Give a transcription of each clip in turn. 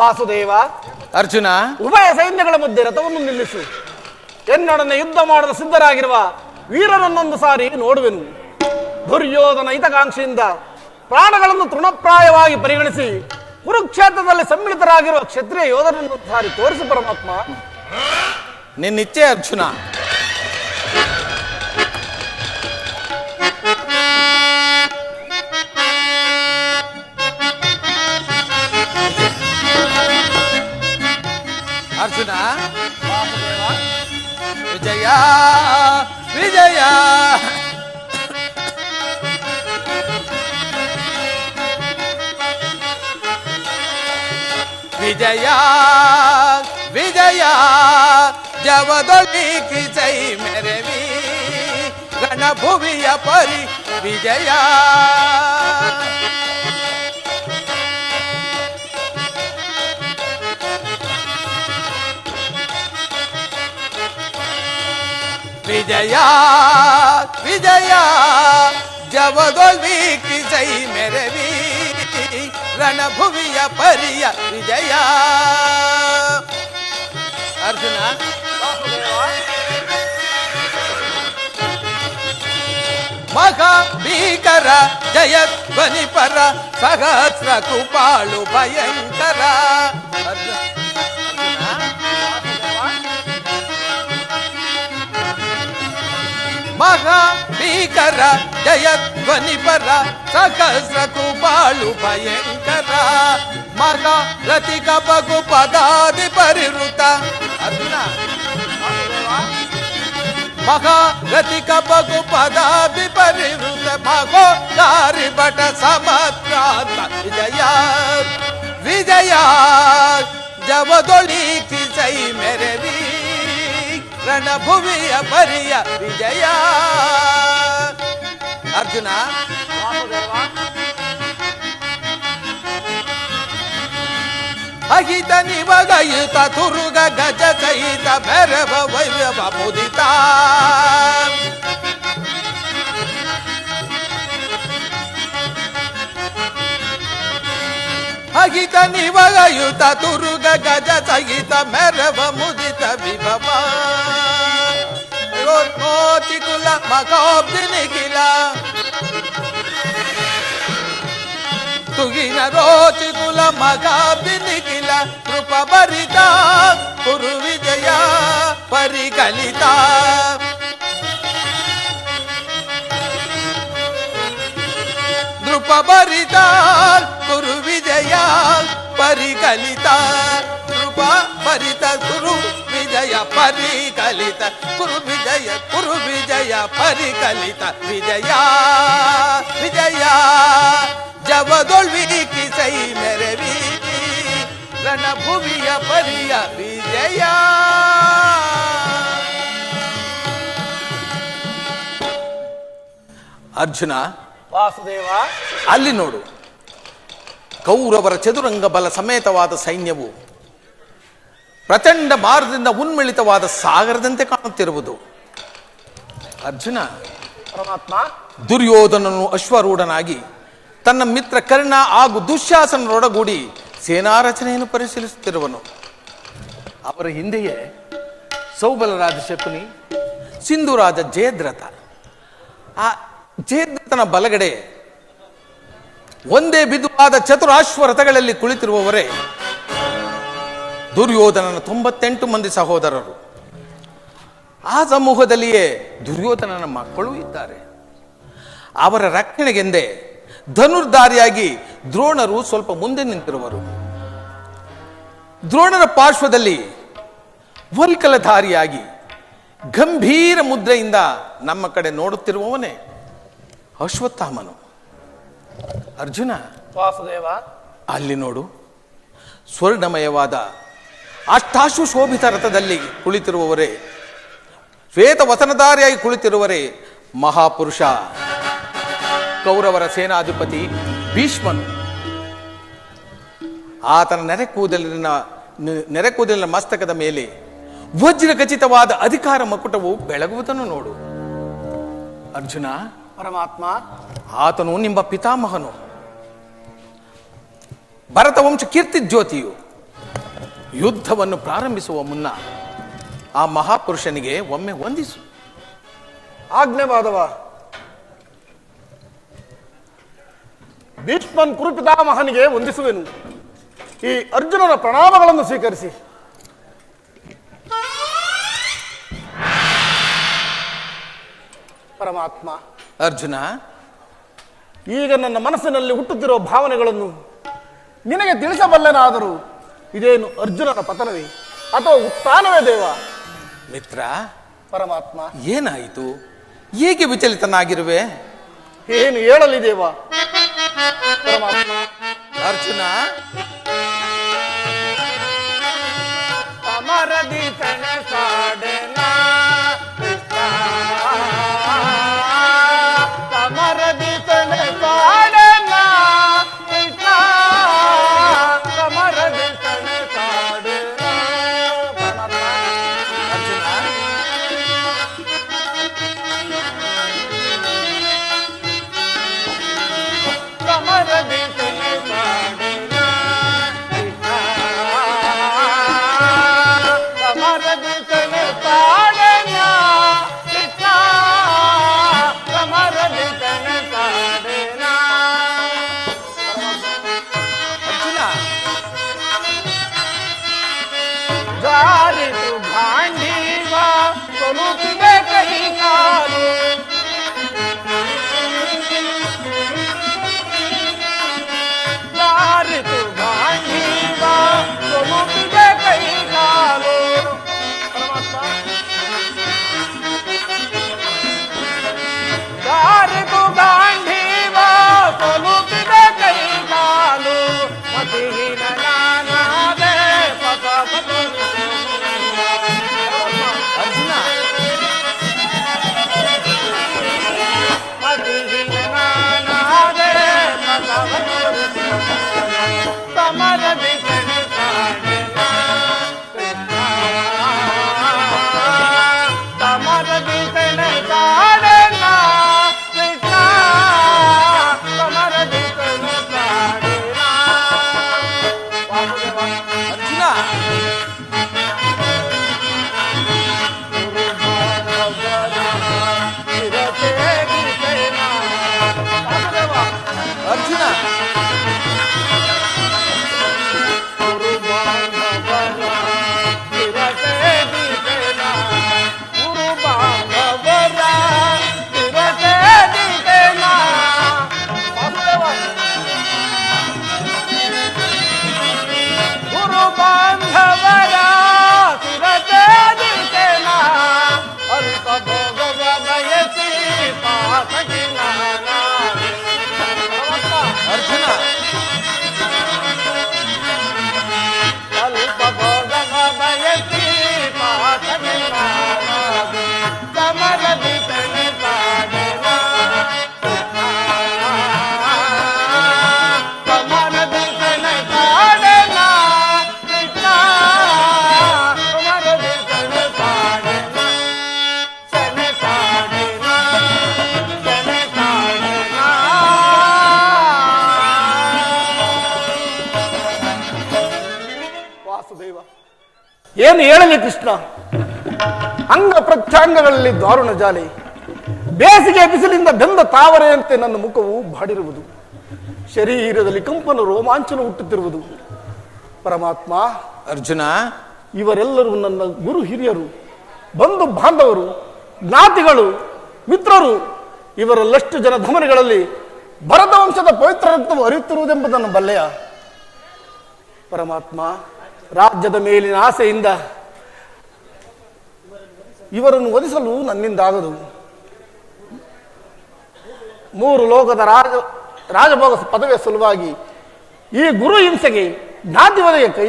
ವಾಸುದೇವ ಅರ್ಜುನ. ಉಭಯ ಸೈನ್ಯಗಳ ಮಧ್ಯೆ ರಥವನ್ನು ನಿಲ್ಲಿಸು. ಎನ್ನೊಡನೆ ಯುದ್ಧ ಮಾಡಲು ಸಿದ್ಧರಾಗಿರುವ ವೀರರನ್ನೊಂದು ಸಾರಿ ನೋಡುವೆನು. ದುರ್ಯೋಧನ ಹಿತಕಾಂಕ್ಷೆಯಿಂದ ಪ್ರಾಣಗಳನ್ನು ತೃಣಪ್ರಾಯವಾಗಿ ಪರಿಗಣಿಸಿ ಕುರುಕ್ಷೇತ್ರದಲ್ಲಿ ಸಮ್ಮಿಳಿತರಾಗಿರುವ ಕ್ಷತ್ರಿಯ ಯೋಧರನ್ನು ಸಾರಿ ತೋರಿಸು ಪರಮಾತ್ಮ. ನಿನ್ನಿಚ್ಛೆ ಅರ್ಜುನ. ವಿಜಯ ವಿಜಯ ಜವದೊಳಿಕಿ ಜೈ ಮೆರವಿ ರಣಭುವಿಯ ಪರಿ ವಿಜಯ ವಿಜಯ ವಿಜಯ ಜವದೊಳ್ವಿಕಿ ಜೈ ಮೆರವಿ ರಣಭುವಿಯ ಪರಿಯ ವಿಜಯ ಅರ್ಜುನ రణభువియ పరియ విజయ అర్జున మహాభీకర జయధ్వని పర సహస్ర కృపాళు భయంకర మహా ಜಯ ಧ್ವನಿ ಪರ ಸಹಸ್ರ ಕೃಪಾಳು ಭಯಂಕರ ಮಗ ರತಿಕ ಬಗು ಪದಾದಿ ಪರಿವೃತ ಅರ್ಜುನ ಮಗಾ ರತಿಕ ಬಗು ಪದಾದಿ ಪರಿವೃತ ಮಗೋ ದಾರಿ ಬಟ ಸಮತ್ರಾಂತ ವಿಜಯ ವಿಜಯ ಜವದೊಳಿಕಿ ಜೈ ಮೆರವಿ ರಣಭುವಿಯ ಪರಿಯ ವಿಜಯ अर्जुन। अहित निवगयुत दुर्ग गज सहित भैरव वैव्य बमुदिता अहित निवगयुत दुर्ग गज सहित भैरव मुदित विभवा। ವಿಭವ ರೋಚಿ ಕುಲ ಮಗೋಬ್ದಿ ನಿಖಿಲ ತುಗಿನ ರೋಚಿ ಕುಲ ಮಗಾಬ್ದಿ ನಿಖಿಲ ಕೃಪ ಭರಿತ ಕುರು ವಿಜಯ ಪರಿಕಲಿತ ನೃಪ ಭರಿತ ಕುರು ವಿಜಯ ಪರಿಕಲಿತ ನೃಪ ಭರಿತ ಕುರು ವಿಜಯ ಪರಿಕಲಿತ ಕುರು ವಿಜಯ ಕುರು ವಿಜಯ ಪರಿಕಲಿತ ವಿಜಯ. ವಿಜಯ ಜವದೊಳ್ವಿಕಿ ಸೈ ಮೆರವಿ ರಣಭುವಿಯ ಪರಿಯ ವಿಜಯ. ಅರ್ಜುನ ವಾಸುದೇವ. ಅಲ್ಲಿ ನೋಡು. ಕೌರವರ ಚದುರಂಗ ಬಲ ಸಮೇತವಾದ ಸೈನ್ಯವು ಪ್ರಚಂಡ ಭಾರದಿಂದ ಉನ್ಮಿಳಿತವಾದ ಸಾಗರದಂತೆ ಕಾಣುತ್ತಿರುವುದು. ಅರ್ಜುನ, ಪರಮಾತ್ಮ ದುರ್ಯೋಧನನು ಅಶ್ವರೂಢನಾಗಿ ತನ್ನ ಮಿತ್ರ ಕರ್ಣ ಹಾಗೂ ದುಶ್ಯಾಸನರೊಡಗೂಡಿ ಸೇನಾರಚನೆಯನ್ನು ಪರಿಶೀಲಿಸುತ್ತಿರುವನು. ಅವರ ಹಿಂದೆಯೇ ಸೌಬಲರಾಜ ಶಕುನಿ, ಸಿಂಧುರಾಜ ಜಯದ್ರಥ. ಆ ಜಯದ್ರಥನ ಬಲಗಡೆ ಒಂದೇ ಬಿದುವಾದ ಚತುರಾಶ್ವ ರಥಗಳಲ್ಲಿ ಕುಳಿತಿರುವವರೇ ದುರ್ಯೋಧನನ ತೊಂಬತ್ತೆಂಟು ಮಂದಿ ಸಹೋದರರು. ಆ ಸಮೂಹದಲ್ಲಿಯೇ ದುರ್ಯೋಧನನ ಮಕ್ಕಳು ಇದ್ದಾರೆ. ಅವರ ರಕ್ಷಣೆಗೆಂದೇ ಧನುರ್ಧಾರಿಯಾಗಿ ದ್ರೋಣರು ಸ್ವಲ್ಪ ಮುಂದೆ ನಿಂತಿರುವರು. ದ್ರೋಣರ ಪಾರ್ಶ್ವದಲ್ಲಿ ವಲ್ಕಲಧಾರಿಯಾಗಿ ಗಂಭೀರ ಮುದ್ರೆಯಿಂದ ನಮ್ಮ ಕಡೆ ನೋಡುತ್ತಿರುವವನೇ ಅಶ್ವತ್ಥಾಮನು. ಅರ್ಜುನ ವಾಸುದೇವ. ಅಲ್ಲಿ ನೋಡು ಸ್ವರ್ಣಮಯವಾದ ಅಷ್ಟಾಶು ಶೋಭಿತ ರಥದಲ್ಲಿ ಕುಳಿತಿರುವವರೇ ಶ್ವೇತ ವಸನಧಾರಿಯಾಗಿ ಕುಳಿತಿರುವರೇ ಮಹಾಪುರುಷ. ಕೌರವರ ಸೇನಾಧಿಪತಿ ಭೀಷ್ಮನು. ಆತನ ನೆರೆ ಕೂದಲಿನ ನೆರೆ ಕೂದಲಿನ ಮಸ್ತಕದ ಮೇಲೆ ವಜ್ರ ಖಚಿತವಾದ ಅಧಿಕಾರ ಮಕುಟವು ಬೆಳಗುವುದನ್ನು ನೋಡು. ಅರ್ಜುನ ಪರಮಾತ್ಮ ಆತನು ನಿಮ್ಮ ಪಿತಾಮಹನು. ಭರತ ವಂಶ ಕೀರ್ತಿ ಜ್ಯೋತಿಯು. ಯುದ್ಧವನ್ನು ಪ್ರಾರಂಭಿಸುವ ಮುನ್ನ ಆ ಮಹಾಪುರುಷನಿಗೆ ಒಮ್ಮೆ ವಂದಿಸು. ಆಜ್ಞೆ ಮಾಧವ ಭೀಷ್ಮನ್ ಕುರುಪಿತಾಮಹನಿಗೆ ವಂದಿಸುವೆನು. ಈ ಅರ್ಜುನನ ಪ್ರಣಾಮಗಳನ್ನು ಸ್ವೀಕರಿಸಿ. ಪರಮಾತ್ಮ ಅರ್ಜುನ ಈಗ ನನ್ನ ಮನಸ್ಸಿನಲ್ಲಿ ಹುಟ್ಟುತ್ತಿರುವ ಭಾವನೆಗಳನ್ನು ನಿನಗೆ ತಿಳಿಸಬಲ್ಲೆನಾದರೂ ಇದೇನು ಅರ್ಜುನನ ಪತನವೇ ಅಥವಾ ಉತ್ಥಾನವೇ ದೇವ? ಮಿತ್ರ ಪರಮಾತ್ಮ. ಏನಾಯಿತು? ಹೇಗೆ ವಿಚಲಿತನಾಗಿರುವೆ? ಏನು ಹೇಳಲಿ ದೇವ? ಪರಮಾತ್ಮ. ಅರ್ಜುನ ಏನು ಹೇಳಲಿ ಕೃಷ್ಣ? ಅಂಗ ಪ್ರತ್ಯಾಂಗಗಳಲ್ಲಿ ದಾರುಣ ಜಾಲಿ. ಬೇಸಿಗೆ ಬಿಸಿಲಿಂದ ಬೆಂದ ತಾವರೆಯಂತೆ ನನ್ನ ಮುಖವು ಬಾಡಿರುವುದು. ಶರೀರದಲ್ಲಿ ಕಂಪನ ರೋಮಾಂಚನ ಹುಟ್ಟುತ್ತಿರುವುದು. ಪರಮಾತ್ಮ ಅರ್ಜುನ. ಇವರೆಲ್ಲರೂ ನನ್ನ ಗುರು ಹಿರಿಯರು ಬಂಧು ಬಾಂಧವರು ಜ್ಞಾತಿಗಳು ಮಿತ್ರರು. ಇವರಲ್ಲಷ್ಟು ಜನ ಧಮನಿಗಳಲ್ಲಿ ಭರತ ವಂಶದ ಪವಿತ್ರ ರಕ್ತವು ಹರಿಯುತ್ತಿರುವುದೆಂಬುದನ್ನು ಬಲ್ಲೆಯ? ಪರಮಾತ್ಮ ರಾಜ್ಯದ ಮೇಲಿನ ಆಸೆಯಿಂದ ಇವರನ್ನು ಒದಿಸಲು ನನ್ನಿಂದಾಗದು ಮೂರು ಲೋಕದ ರಾಜ ರಾಜಭೋಗ ಪದವಿಯ ಸಲುವಾಗಿ ಈ ಗುರು ಹಿಂಸೆಗೆ ಜ್ಞಾತಿವದೆಗೆ ಕೈ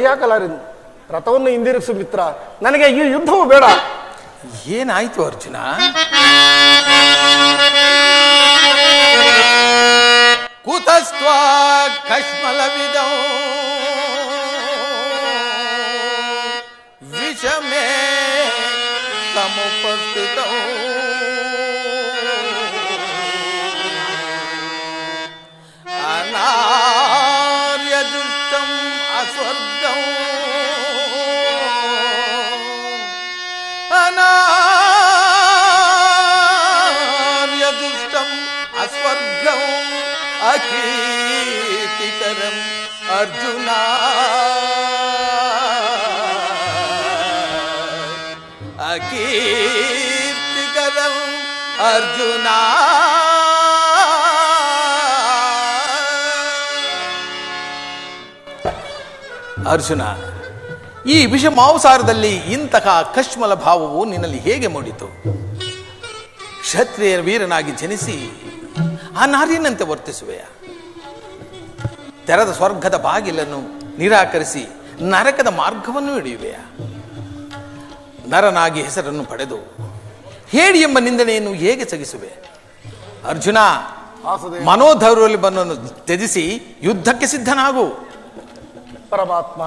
ರಥವನ್ನು ಹಿಂದಿರುಗಿಸು ಮಿತ್ರ ನನಗೆ ಈ ಯುದ್ಧವು ಬೇಡ. ಏನಾಯ್ತು ಅರ್ಜುನ? ಕುತಸ್ತ್ವ ಕಶ್ಮಲವಿದೌ ઉપસ્થિત ಅರ್ಜುನ. ಅರ್ಜುನ, ಈ ವಿಷ ಮಾಂಸಾರದಲ್ಲಿ ಇಂತಹ ಕಶ್ಮಲ ಭಾವವು ನಿನ್ನಲ್ಲಿ ಹೇಗೆ ಮೂಡಿತು? ಕ್ಷತ್ರಿಯ ವೀರನಾಗಿ ಜನಿಸಿ ಆ ನಾರಿಯನಂತೆ ವರ್ತಿಸುವೆಯ? ತೆರೆದ ಸ್ವರ್ಗದ ಬಾಗಿಲನ್ನು ನಿರಾಕರಿಸಿ ನರಕದ ಮಾರ್ಗವನ್ನು ಹಿಡಿಯುವೆಯ? ನರನಾಗಿ ಹೆಸರನ್ನು ಪಡೆದು ಹೇಳಿ ಎಂಬ ನಿಂದನೆಯನ್ನು ಹೇಗೆ ಸಗಿಸುವೆ? ಅರ್ಜುನ ಮನೋಧೌರ್ಯಲ್ಲಿ ಮನೋಧೌರ್ಯವನ್ನು ತ್ಯಜಿಸಿ ಯುದ್ಧಕ್ಕೆ ಸಿದ್ಧನಾಗು. ಪರಮಾತ್ಮ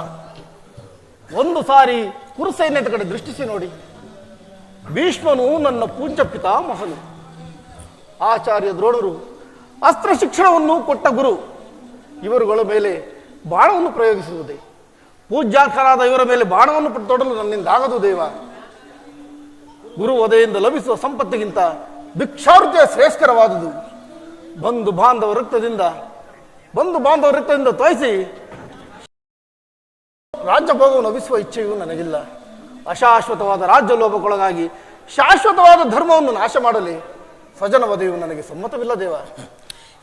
ಒಂದು ಸಾರಿ ಕುರುಸೈನ್ಯದ ಕಡೆ ದೃಷ್ಟಿಸಿ ನೋಡಿ. ಭೀಷ್ಮನು ನನ್ನ ಪೂಜ್ಯ ಪಿತಾಮಹನು. ಆಚಾರ್ಯ ದ್ರೋಣರು ಅಸ್ತ್ರ ಶಿಕ್ಷಣವನ್ನು ಕೊಟ್ಟ ಗುರು. ಇವರುಗಳ ಮೇಲೆ ಬಾಣವನ್ನು ಪ್ರಯೋಗಿಸುವುದೇ. ಪೂಜ್ಯಾರ್ಥರಾದ ಇವರ ಮೇಲೆ ಬಾಣವನ್ನು ತೊಡಲು ನನ್ನಿಂದ ಆಗದು ದೇವ. ಗುರು ವಧೆಯಿಂದ ಲಭಿಸುವ ಸಂಪತ್ತಿಗಿಂತ ಭಿಕ್ಷಾವೃತಿಯ ಶ್ರೇಷ್ಠರವಾದುದು. ಬಂಧು ಬಾಂಧವ ರಕ್ತದಿಂದ, ಬಂಧು ಬಾಂಧವ ರಕ್ತದಿಂದ ತೋಯಿಸಿ, ರಾಜ್ಯ ಲಭಿಸುವ ಇಚ್ಛೆಯೂ ನನಗಿಲ್ಲ. ಅಶಾಶ್ವತವಾದ ರಾಜ್ಯ ಲೋಪಕ್ಕೊಳಗಾಗಿ ಶಾಶ್ವತವಾದ ಧರ್ಮವನ್ನು ನಾಶ ಮಾಡಲಿ. ಸ್ವಜನ ವಧೆಯು ನನಗೆ ಸಮ್ಮತವಿಲ್ಲ ದೇವ.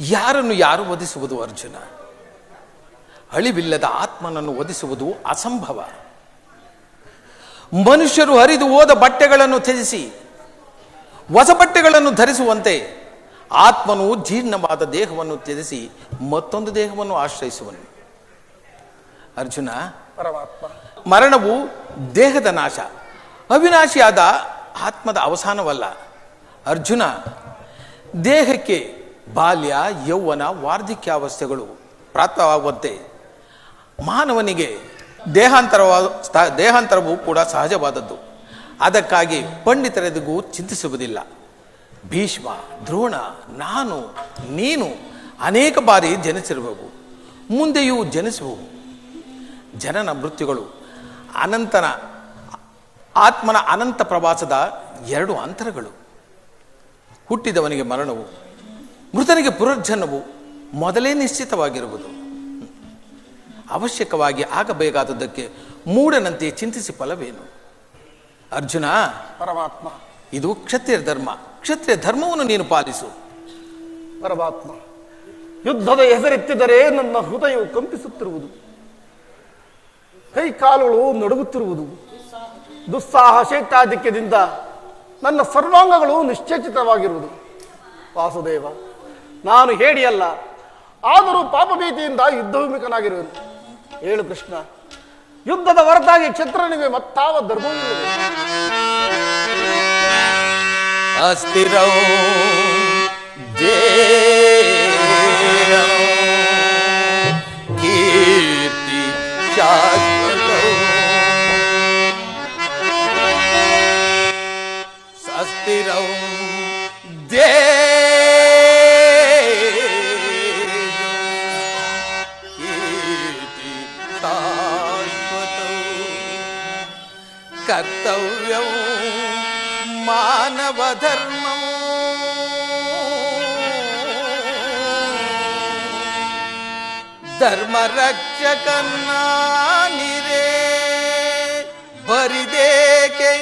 ಯಾರನ್ನು ಯಾರು ವಧಿಸುವುದು ಅರ್ಜುನ? ಅಳಿವಿಲ್ಲದ ಆತ್ಮನನ್ನು ವಧಿಸುವುದು ಅಸಂಭವ. ಮನುಷ್ಯರು ಹರಿದು ಹೋದ ಬಟ್ಟೆಗಳನ್ನು ತ್ಯಜಿಸಿ ಹೊಸ ಬಟ್ಟೆಗಳನ್ನು ಧರಿಸುವಂತೆ ಆತ್ಮನು ಜೀರ್ಣವಾದ ದೇಹವನ್ನು ತ್ಯಜಿಸಿ ಮತ್ತೊಂದು ದೇಹವನ್ನು ಆಶ್ರಯಿಸುವನು. ಅರ್ಜುನ ಪರಮಾತ್ಮ. ಮರಣವು ದೇಹದ ನಾಶ ಅವಿನಾಶಿಯಾದ ಆತ್ಮದ ಅವಸಾನವಲ್ಲ. ಅರ್ಜುನ ದೇಹಕ್ಕೆ ಬಾಲ್ಯ ಯೌವನ ವಾರ್ಧಕ್ಯಾವಸ್ಥೆಗಳು ಪ್ರಾಪ್ತವಾಗುವಂತೆ ಮಾನವನಿಗೆ ದೇಹಾಂತರವಾ ದೇಹಾಂತರವೂ ದೇಹಾಂತರವು ಕೂಡ ಸಹಜವಾದದ್ದು. ಅದಕ್ಕಾಗಿ ಪಂಡಿತರೆದಿಗೂ ಚಿಂತಿಸುವುದಿಲ್ಲ. ಭೀಷ್ಮ, ದ್ರೋಣ, ನಾನು, ನೀನು ಅನೇಕ ಬಾರಿ ಜನಿಸಿರುವವು. ಮುಂದೆಯೂ ಜನಿಸುವವು. ಜನನ ಮೃತ್ಯುಗಳು, ಅನಂತನ, ಆತ್ಮನ ಅನಂತ ಪ್ರವಾಸದ ಎರಡು ಅಂತರಗಳು. ಹುಟ್ಟಿದವನಿಗೆ ಮರಣವು, ಮೃತನಿಗೆ ಪುನರ್ಜನ್ಮವು ಮೊದಲೇ ನಿಶ್ಚಿತವಾಗಿರುವುದು. ಅವಶ್ಯಕವಾಗಿ ಆಗಬೇಕಾದದ್ದಕ್ಕೆ ಮೂಢನಂತೆ ಚಿಂತಿಸಿ ಫಲವೇನು? ಅರ್ಜುನ ಪರಮಾತ್ಮ. ಇದು ಕ್ಷತ್ರಿಯ ಧರ್ಮ. ಕ್ಷತ್ರಿಯ ಧರ್ಮವನ್ನು ನೀನು ಪಾಲಿಸು. ಪರಮಾತ್ಮ ಯುದ್ಧದ ಹೆಸರೆತ್ತಿದರೆ ನನ್ನ ಹೃದಯವು ಕಂಪಿಸುತ್ತಿರುವುದು. ಕೈ ಕಾಲುಗಳು ನಡುಗುತ್ತಿರುವುದು. ದುಸ್ಸಾಹ ಶೈತಾಧಿಕ್ಯದಿಂದ ನನ್ನ ಸರ್ವಾಂಗಗಳು ನಿಶ್ಚೇಚಿತವಾಗಿರುವುದು. ವಾಸುದೇವ ನಾನು ಹೇಳಿಯಲ್ಲ ಆದರೂ ಪಾಪಭೀತಿಯಿಂದ ಯುದ್ಧವಿಮುಖನಾಗಿರುವೆನು. ಹೇಳು ಕೃಷ್ಣ. ಯುದ್ಧದ ಹೊರತಾಗಿ ಕ್ಷತ್ರನಿಗೆ ಮತ್ತಾವ ಧರ್ಮವಿಲ್ಲದೆ ಅಸ್ಥಿರೋ ದೇಹಂ ಕರ್ತವ್ಯಂ ಮಾನವ ಧರ್ಮಂ ಧರ್ಮ ರಕ್ಷಕನ್ನಾನಿರೇ ಬರಿದೇಕೆ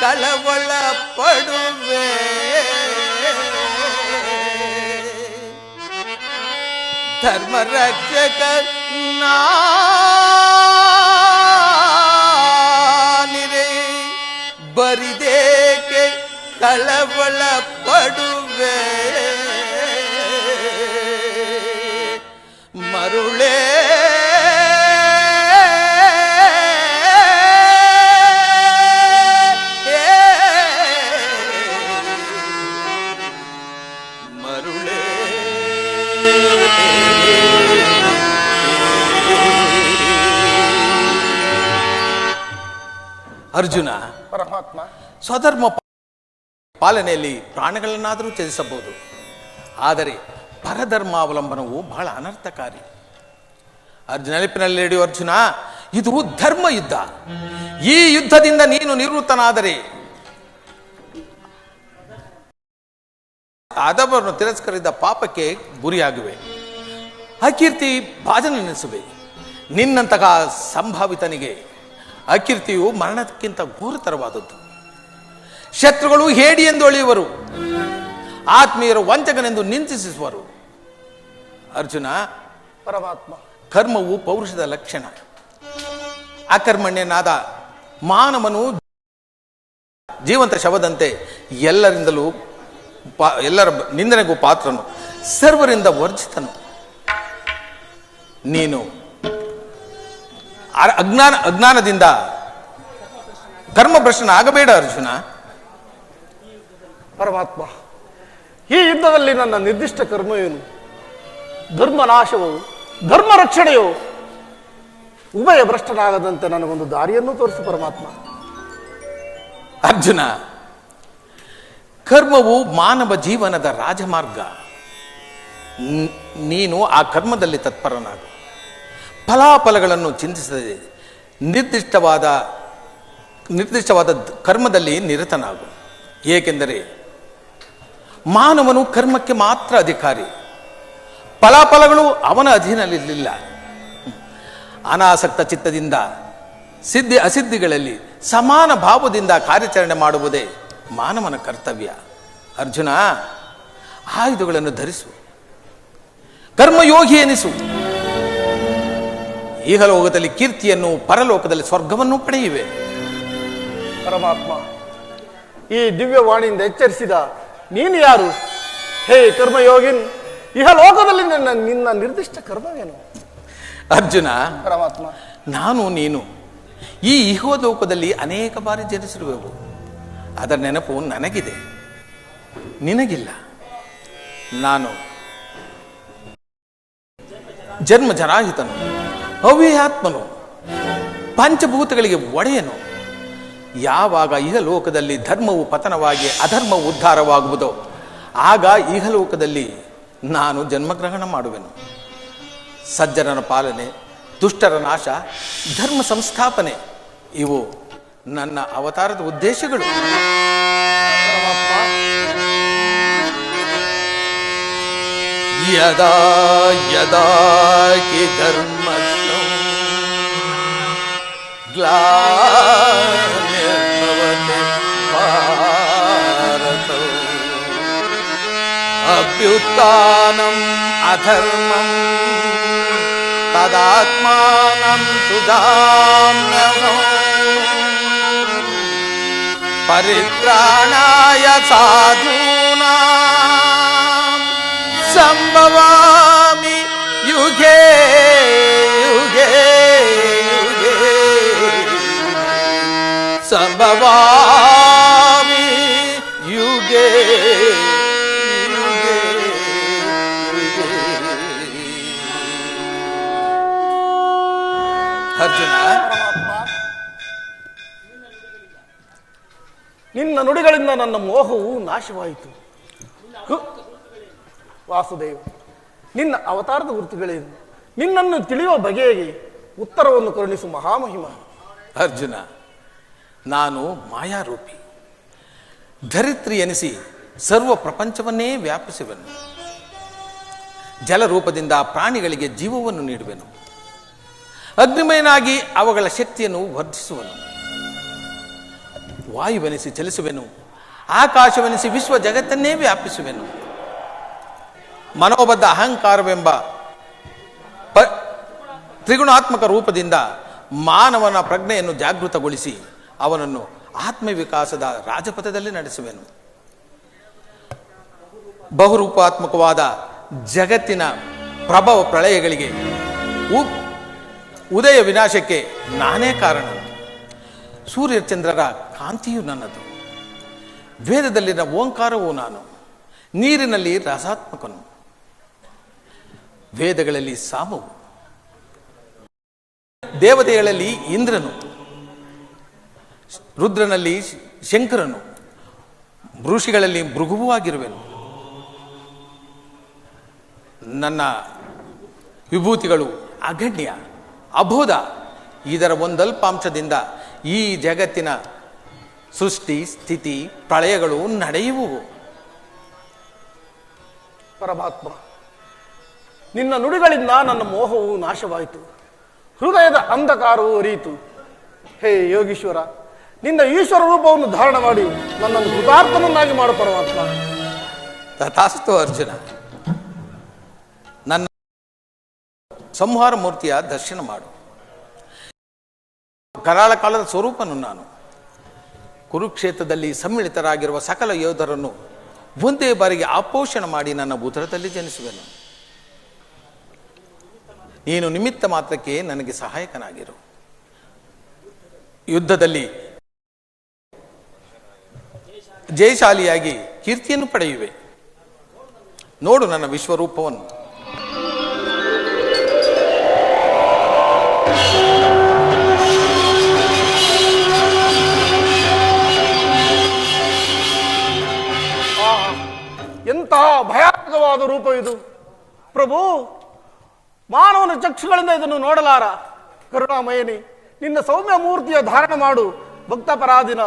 ಕಳವಳ ಪಡುವೆ ಧರ್ಮ ಬರಿದೇಕೆ ಕಳವಳ ಪಡುವೆ ಮರುಳೇ ಮರುಳೇ ಅರ್ಜುನ ಪರಮಾತ್ಮ ಸ್ವಧರ್ಮ ಪಾಲನೆಯಲ್ಲಿ ಪ್ರಾಣಗಳನ್ನಾದರೂ ತ್ಯಜಿಸಬಹುದು. ಆದರೆ ಪರಧರ್ಮಾವಲಂಬನವು ಬಹಳ ಅನರ್ಥಕಾರಿ. ಅರ್ಜುನ ನೆನಪಿನಲ್ಲಿ ಹಿಡಿಯುವ ಅರ್ಜುನ, ಇದು ಧರ್ಮ ಯುದ್ಧ. ಈ ಯುದ್ಧದಿಂದ ನೀನು ನಿವೃತ್ತನಾದರೆ ಆದವರನ್ನು ತಿರಸ್ಕರಿದ ಪಾಪಕ್ಕೆ ಗುರಿಯಾಗುವೆ. ಅಕೀರ್ತಿ ಭಾಜನೆನಿಸುವೆ ನಿನ್ನಂತಹ ಸಂಭಾವಿತನಿಗೆ ಅಕೀರ್ತಿಯು ಮರಣಕ್ಕಿಂತ ಘೋರತರವಾದದ್ದು. ಶತ್ರುಗಳು ಹೇಡಿ ಎಂದು ಅಳೆಯುವರು. ಆತ್ಮೀಯರು ವಂಚಕನೆಂದು ನಿಂದಿಸುವರು. ಅರ್ಜುನ ಪರಮಾತ್ಮ. ಕರ್ಮವು ಪೌರುಷದ ಲಕ್ಷಣ. ಅಕರ್ಮಣ್ಯನಾದ ಮಾನವನು ಜೀವಂತ ಶವದಂತೆ ಎಲ್ಲರಿಂದಲೂ ಪಾ- ಎಲ್ಲರ ನಿಂದನೆಗೂ ಪಾತ್ರನು ಸರ್ವರಿಂದ ವರ್ಜಿತನು. ನೀನು ಅಜ್ಞಾನ ಅಜ್ಞಾನದಿಂದ ಕರ್ಮಭ್ರಷ್ಟನ ಆಗಬೇಡ ಅರ್ಜುನ. ಪರಮಾತ್ಮ ಈ ಯುದ್ಧದಲ್ಲಿ ನನ್ನ ನಿರ್ದಿಷ್ಟ ಕರ್ಮ ಏನು? ಧರ್ಮ ನಾಶವು ಧರ್ಮ ರಕ್ಷಣೆಯು ಉಭಯ ಭ್ರಷ್ಟನಾಗದಂತೆ ನನಗೊಂದು ದಾರಿಯನ್ನು ತೋರಿಸು ಪರಮಾತ್ಮ. ಅರ್ಜುನ ಕರ್ಮವು ಮಾನವ ಜೀವನದ ರಾಜಮಾರ್ಗ. ನೀನು ಆ ಕರ್ಮದಲ್ಲಿ ತತ್ಪರನಾಗು. ಫಲಾಫಲಗಳನ್ನು ಚಿಂತಿಸದೆ ನಿರ್ದಿಷ್ಟವಾದ ನಿರ್ದಿಷ್ಟವಾದ ಕರ್ಮದಲ್ಲಿ ನಿರತನಾಗು. ಏಕೆಂದರೆ ಮಾನವನು ಕರ್ಮಕ್ಕೆ ಮಾತ್ರ ಅಧಿಕಾರಿ. ಫಲಾಫಲಗಳು ಅವನ ಅಧೀನಲ್ಲಿರಲಿಲ್ಲ ಅನಾಸಕ್ತ ಚಿತ್ತದಿಂದ ಸಿದ್ಧಿ ಅಸಿದ್ಧಿಗಳಲ್ಲಿ ಸಮಾನ ಭಾವದಿಂದ ಕಾರ್ಯಾಚರಣೆ ಮಾಡುವುದೇ ಮಾನವನ ಕರ್ತವ್ಯ. ಅರ್ಜುನ, ಆಯುಧಗಳನ್ನು ಧರಿಸು. ಕರ್ಮಯೋಗಿ ಎನಿಸು. ಈಹಲೋಕದಲ್ಲಿ ಕೀರ್ತಿಯನ್ನು ಪರಲೋಕದಲ್ಲಿ ಸ್ವರ್ಗವನ್ನು ಪಡೆಯುವೆ. ಪರಮಾತ್ಮ ಈ ದಿವ್ಯವಾಣಿಯಿಂದ ಎಚ್ಚರಿಸಿದ ನೀನು ಯಾರು? ಹೇ ಕರ್ಮಯೋಗಿನ್ ಇಹಲೋಕದಲ್ಲಿ ನನ್ನ ನಿನ್ನ ನಿರ್ದಿಷ್ಟ ಕರ್ಮವೇನು ಅರ್ಜುನ ಪರಮಾತ್ಮ. ನಾನು ನೀನು ಈ ಇಹೋಲೋಕದಲ್ಲಿ ಅನೇಕ ಬಾರಿ ಜನಿಸಿರುವೆವು. ಅದರ ನೆನಪು ನನಗಿದೆ. ನಿನಗಿಲ್ಲ. ನಾನು ಜನ್ಮ ಜರಾಹಿತನು ಅವ್ಯಯಾತ್ಮನು ಪಂಚಭೂತಗಳಿಗೆ ಒಡೆಯನು. ಯಾವಾಗ ಇಹಲೋಕದಲ್ಲಿ ಧರ್ಮವು ಪತನವಾಗಿ ಅಧರ್ಮ ಉದ್ಧಾರವಾಗುವುದೋ, ಆಗ ಇಹಲೋಕದಲ್ಲಿ ನಾನು ಜನ್ಮಗ್ರಹಣ ಮಾಡುವೆನು. ಸಜ್ಜನರ ಪಾಲನೆ, ದುಷ್ಟರ ನಾಶ, ಧರ್ಮ ಸಂಸ್ಥಾಪನೆ, ಇವು ನನ್ನ ಅವತಾರದ ಉದ್ದೇಶಗಳು. ಯದಾ ಯದಾ, ಕಿ ಧರ್ಮಸ್ಯ ग्लानिर्भवति भारत अभ्युत्थानम् अधर्मम् तदात्मानं सुधाम्यहम् परित्राणाय साधूना सम्भवामि युगे ನಿನ್ನ ನುಡಿಗಳಿಂದ ನನ್ನ ಮೋಹವು ನಾಶವಾಯಿತು. ವಾಸುದೇವ, ನಿನ್ನ ಅವತಾರದ ಗುರುತುಗಳೇನು ನಿನ್ನನ್ನು ತಿಳಿಯುವ ಬಗೆಗೆ ಉತ್ತರವನ್ನು ಕರುಣಿಸು ಮಹಾಮಹಿಮ. ಅರ್ಜುನ, ನಾನು ಮಾಯಾರೂಪಿ. ಧರಿತ್ರಿ ಎನಿಸಿ ಸರ್ವ ಪ್ರಪಂಚವನ್ನೇ ವ್ಯಾಪಿಸುವೆನು. ಜಲರೂಪದಿಂದ ಪ್ರಾಣಿಗಳಿಗೆ ಜೀವವನ್ನು ನೀಡುವೆನು. ಅಗ್ನಿಮಯನಾಗಿ ಅವುಗಳ ಶಕ್ತಿಯನ್ನು ವರ್ಧಿಸುವನು. ವಾಯುವೆನಿಸಿ ಚಲಿಸುವೆನು, ಆಕಾಶವೆನಿಸಿ ವಿಶ್ವ ಜಗತ್ತನ್ನೇ ವ್ಯಾಪಿಸುವೆನು. ಮನೋಬದ್ಧ ಅಹಂಕಾರವೆಂಬ ಪ ತ್ರಿಗುಣಾತ್ಮಕ ರೂಪದಿಂದ ಮಾನವನ ಪ್ರಜ್ಞೆಯನ್ನು ಜಾಗೃತಗೊಳಿಸಿ ಅವನನ್ನು ಆತ್ಮವಿಕಾಸದ ರಾಜಪಥದಲ್ಲಿ ನಡೆಸುವೆನು. ಬಹುರೂಪಾತ್ಮಕವಾದ ಜಗತ್ತಿನ ಪ್ರಭಾವ ಪ್ರಳಯಗಳಿಗೆ ಉದಯ ವಿನಾಶಕ್ಕೆ ನಾನೇ ಕಾರಣ. ಸೂರ್ಯಚಂದ್ರರ ಕಾಂತಿಯು ನನ್ನದು. ವೇದದಲ್ಲಿನ ಓಂಕಾರವು ನಾನು. ನೀರಿನಲ್ಲಿ ರಸಾತ್ಮಕನು. ವೇದಗಳಲ್ಲಿ ಸಾಮವು. ದೇವತೆಗಳಲ್ಲಿ ಇಂದ್ರನು. ರುದ್ರನಲ್ಲಿ ಶಂಕರನು. ಋಷಿಗಳಲ್ಲಿ ಮೃಗುವೂ ಆಗಿರುವೆನು. ನನ್ನ ವಿಭೂತಿಗಳು ಅಗಣ್ಯ ಅಬೋಧ ಇದರ ಒಂದಲ್ಪಾಂಶದಿಂದ ಈ ಜಗತ್ತಿನ ಸೃಷ್ಟಿ, ಸ್ಥಿತಿ, ಪ್ರಳಯಗಳು ನಡೆಯುವು ಪರಮಾತ್ಮ, ನಿನ್ನ ನುಡಿಗಳಿಂದ ನನ್ನ ಮೋಹವು ನಾಶವಾಯಿತು. ಹೃದಯದ ಅಂಧಕಾರವು ಅರಿಯಿತು ಹೇ ಯೋಗೀಶ್ವರ, ನಿನ್ನ ಈಶ್ವರ ರೂಪವನ್ನು ಧಾರಣ ಮಾಡಿ ನನ್ನನ್ನು ಕೃತಾರ್ಥನನ್ನಾಗಿ ಮಾಡು ಪರಮಾತ್ಮ. ತಥಾಸ್ತು ಅರ್ಜುನ, ನನ್ನ ಸಂಹಾರ ಮೂರ್ತಿಯ ದರ್ಶನ ಮಾಡು. ಕರಾಳ ಕಾಲದ ಸ್ವರೂಪನು ನಾನು. ಕುರುಕ್ಷೇತ್ರದಲ್ಲಿ ಸಮ್ಮಿಳಿತರಾಗಿರುವ ಸಕಲ ಯೋಧರನ್ನು ಒಂದೇ ಬಾರಿಗೆ ಆಪೋಷಣ ಮಾಡಿ ನನ್ನ ಉದರದಲ್ಲಿ ಜನಿಸುವೆನು. ನೀನು ನಿಮಿತ್ತ ಮಾತ್ರಕ್ಕೆ ನನಗೆ ಸಹಾಯಕನಾಗಿರು. ಯುದ್ಧದಲ್ಲಿ ಜಯಶಾಲಿಯಾಗಿ ಕೀರ್ತಿಯನ್ನು ಪಡೆಯುವೆ. ನೋಡು ನನ್ನ ವಿಶ್ವರೂಪವನ್ನು. ಭಯಾನಕವಾದ ರೂಪ ಇದು. ಪ್ರಭು, ಮಾನವನ ಚಕ್ಷುಗಳಿಂದ ಇದನ್ನು ನೋಡಲಾರ. ಕರುಣಾಮಯನಿ, ನಿನ್ನ ಸೌಮ್ಯ ಮೂರ್ತಿಯ ಧಾರಣ ಮಾಡು. ಭಕ್ತ ಪರಾಧಿನ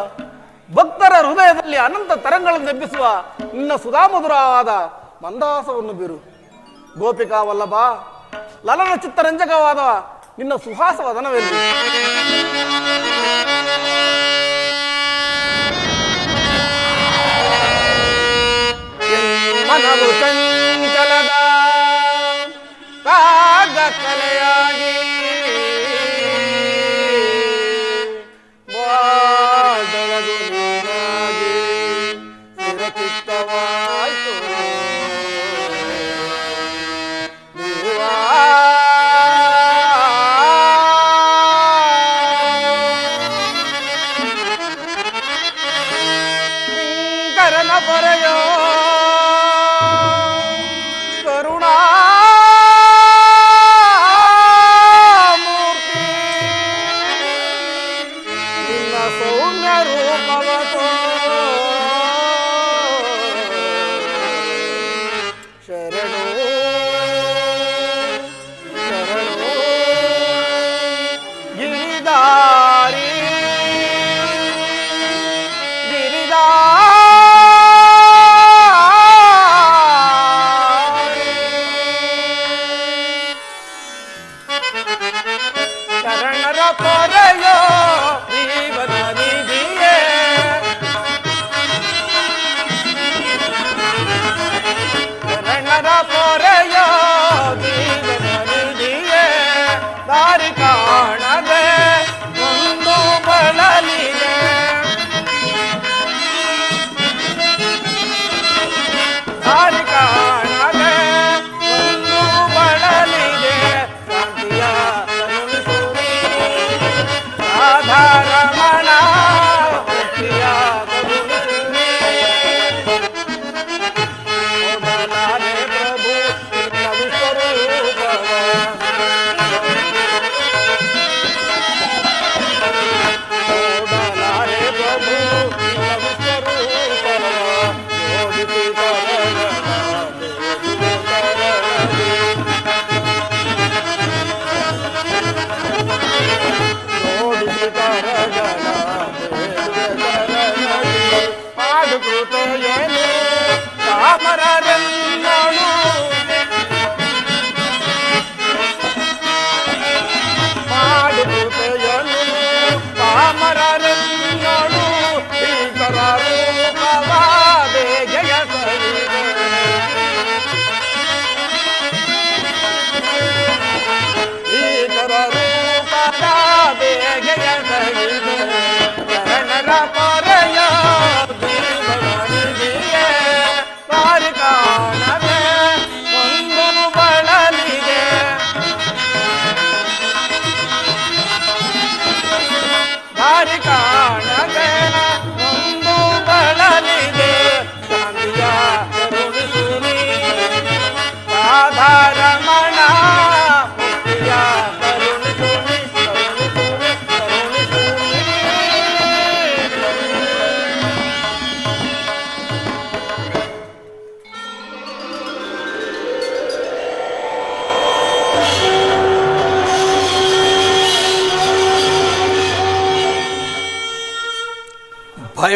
ಭಕ್ತರ ಹೃದಯದಲ್ಲಿ ಅನಂತ ತರಂಗಳನ್ನು ಎಬ್ಬಿಸುವ ನಿನ್ನ ಸುಧಾಮಧುರವಾದ ಮಂದಾಸವನ್ನು ಬಿರು. ಗೋಪಿಕಾ ವಲ್ಲಭ, ಲಲನ ಚಿತ್ತರಂಜಕವಾದ ನಿನ್ನ ಸುಹಾಸ ಮನವು ಚಂಚಲದ ಕಾಗ ಕಲೆಯಾಗಿ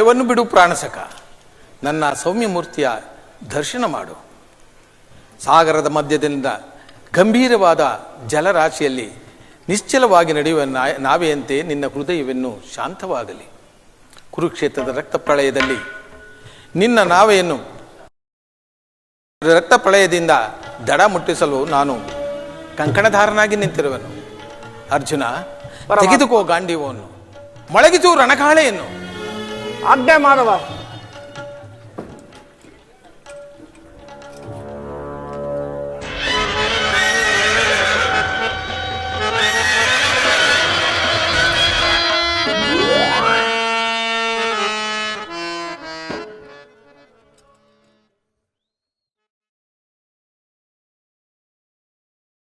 ಭಯವನ್ನು ಬಿಡು ಪ್ರಾಣಸಕ. ನನ್ನ ಸೌಮ್ಯ ಮೂರ್ತಿಯ ದರ್ಶನ ಮಾಡು. ಸಾಗರದ ಮಧ್ಯದಿಂದ ಗಂಭೀರವಾದ ಜಲರಾಶಿಯಲ್ಲಿ ನಿಶ್ಚಲವಾಗಿ ನಡೆಯುವ ನಾವೆಯಂತೆ ನಿನ್ನ ಹೃದಯವನ್ನು ಶಾಂತವಾಗಲಿ. ಕುರುಕ್ಷೇತ್ರದ ರಕ್ತ ಪ್ರಳಯದಲ್ಲಿ ನಿನ್ನ ನಾವೆಯನ್ನು ರಕ್ತ ಪ್ರಳಯದಿಂದ ದಡ ಮುಟ್ಟಿಸಲು ನಾನು ಕಂಕಣಧಾರನಾಗಿ ನಿಂತಿರುವೆನು. ಅರ್ಜುನ ತೆಗೆದುಕೋ ಗಾಂಡೀವವನ್ನು ಮೊಳಗಿಸು ರಣಕಾಳೆಯನ್ನು. ಆಜ್ಞೆ ಮಾಧವ